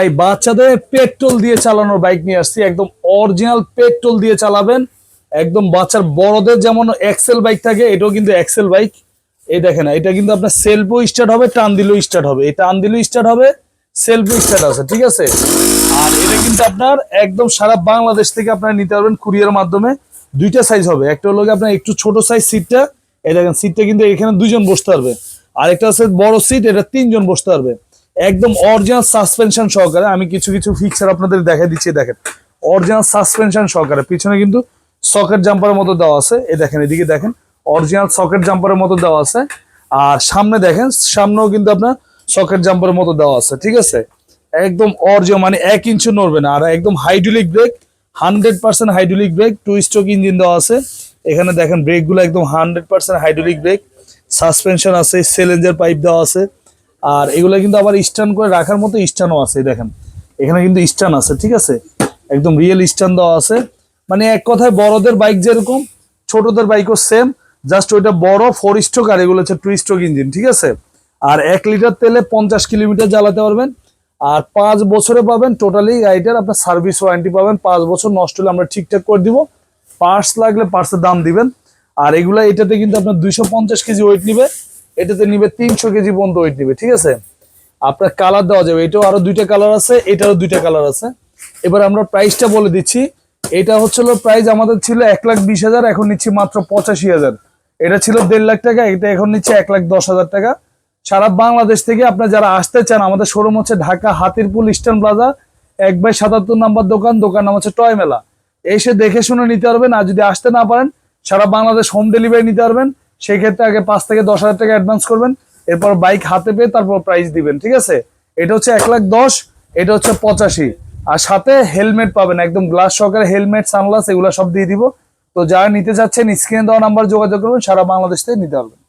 ভাই, বাচ্চাদের পেট্রোল দিয়ে চালানোর বাইক নিয়ে আসছি। একদম অরিজিনাল পেট্রোল দিয়ে চালাবেন। একদম বাচ্চার বড়দের যেমন এক্সেল বাইক থাকে, এটাও কিন্তু এক্সেল বাইক। এই দেখেন, এটা কিন্তু আপনার সেলফও স্টার্ট হবে, টান দিলেও স্টার্ট হবে। এই টান দিলেও স্টার্ট হবে সেলফও স্টার্ট আছে, ঠিক আছে? আর এটা কিন্তু আপনার একদম সারা বাংলাদেশ থেকে আপনারা নিতে পারবেন কুরিয়ার মাধ্যমে। দুইটা সাইজ হবে, একটা হলো আপনার একটু ছোট সাইজ সিটটা এই দেখেন সিটটা কিন্তু এখানে দুইজন বসতে পারবে। আরেকটা আছে বড় সিট এটা তিনজন বসতে পারবে। একদম অরিজিনাল সাসপেনশন সহকারে আমি কিছু কিছু ফিক্সার আপনাদের দেখা দিচ্ছি দেখেন। অরিজিনাল সাসপেনশন সহকারে। পিছনে কিন্তু সকেট জাম্পারের মতো দেওয়া আছে। এ দেখেন, এদিকে দেখেন অরিজিনাল সকেট জাম্পারের মতো দেওয়া আছে। আর সামনে দেখেন, সামনেও কিন্তু আপনার সকেট জাম্পারের মতো দেওয়া আছে, ঠিক আছে? একদম অরিজিনাল মানে এক ইঞ্চি নড়বে না। আর একদম hydraulic brake hundred percent hydraulic brake two stroke engine দেওয়া আছে। এখানে দেখেন ব্রেকগুলো একদম hundred percent hydraulic brake suspension আছে সেলেঞ্জার পাইপ দেওয়া আছে। আর এগুলো কিন্তু আবার স্ট্যান্ড করে রাখার মতো স্ট্যান্ডও আছে দেখেন। এখানে কিন্তু স্ট্যান্ড আছে, ঠিক আছে? একদম রিয়েল স্ট্যান্ড দেওয়া আছে। মানে এক কথায় বড়দের বাইক যেরকম, ছোটদের বাইকও সেম জাস্ট ওইটা বড় ফোর স্ট্রোক আর এগুলো হচ্ছে টু স্ট্রোক ইঞ্জিন ঠিক আছে? আর এক লিটার তেলে পঞ্চাশ কিলোমিটার জ্বালাতে পারবেন। আর পাঁচ বছরে পাবেন টোটালি গাড়িটার আপনার সার্ভিস ওয়ারেন্টি পাবেন। পাঁচ বছর নষ্ট হলে আমরা ঠিকঠাক করে দিব। পার্টস লাগলে পার্টসের দাম দিবেন। আর এগুলা এটাতে কিন্তু আপনার দুইশো পঞ্চাশ কেজি ওয়েট নিবে। এটাতে নিবে তিনশো কেজি পর্যন্ত ওয়েট নিবে, ঠিক আছে? আপনার কালার দেওয়া যাবে। এটাও আরও দুইটা কালার আছে, এটারও দুইটা কালার আছে। এবার আমরা প্রাইসটা বলে দিচ্ছি। এটা হচ্ছিল প্রাইস আমাদের ছিল এক লাখ বিশ হাজার, এখন নিচ্ছি মাত্র পঁচাশি হাজার। এটা ছিল দেড় লাখ টাকা, এটা এখন নিচ্ছে এক লাখ দশ হাজার টাকা। সারা বাংলাদেশ থেকে আপনার যারা আসতে চান, আমাদের শোরুম হচ্ছে ঢাকা হাতিরপুল ইস্টার্ন প্লাজা এক বাই সাতাত্তর নাম্বার দোকান দোকান নাম হচ্ছে টয় মেলা। এসে দেখে শুনে নিতে পারবেন, আর যদি আসতে না পারেন, সারা বাংলাদেশ হোম ডেলিভারি নিতে পারবেন। সেই ক্ষেত্রে আগে পাঁচ থেকে দশ হাজার টাকা অ্যাডভান্স করবেন, এরপর বাইক হাতে পেয়ে তারপর প্রাইস দিবেন, ঠিক আছে? এটা হচ্ছে এক লাখ দশ, এটা হচ্ছে পঁচাশি। আর সাথে হেলমেট পাবেন, একদম গ্লাস সহকারে হেলমেট সানগ্লাস এগুলো সব দিয়ে দিব। তো যারা নিতে চাচ্ছেন স্ক্রিনে দেওয়া নাম্বার যোগাযোগ করবেন, সারা বাংলাদেশ থেকে নিতে পারবেন।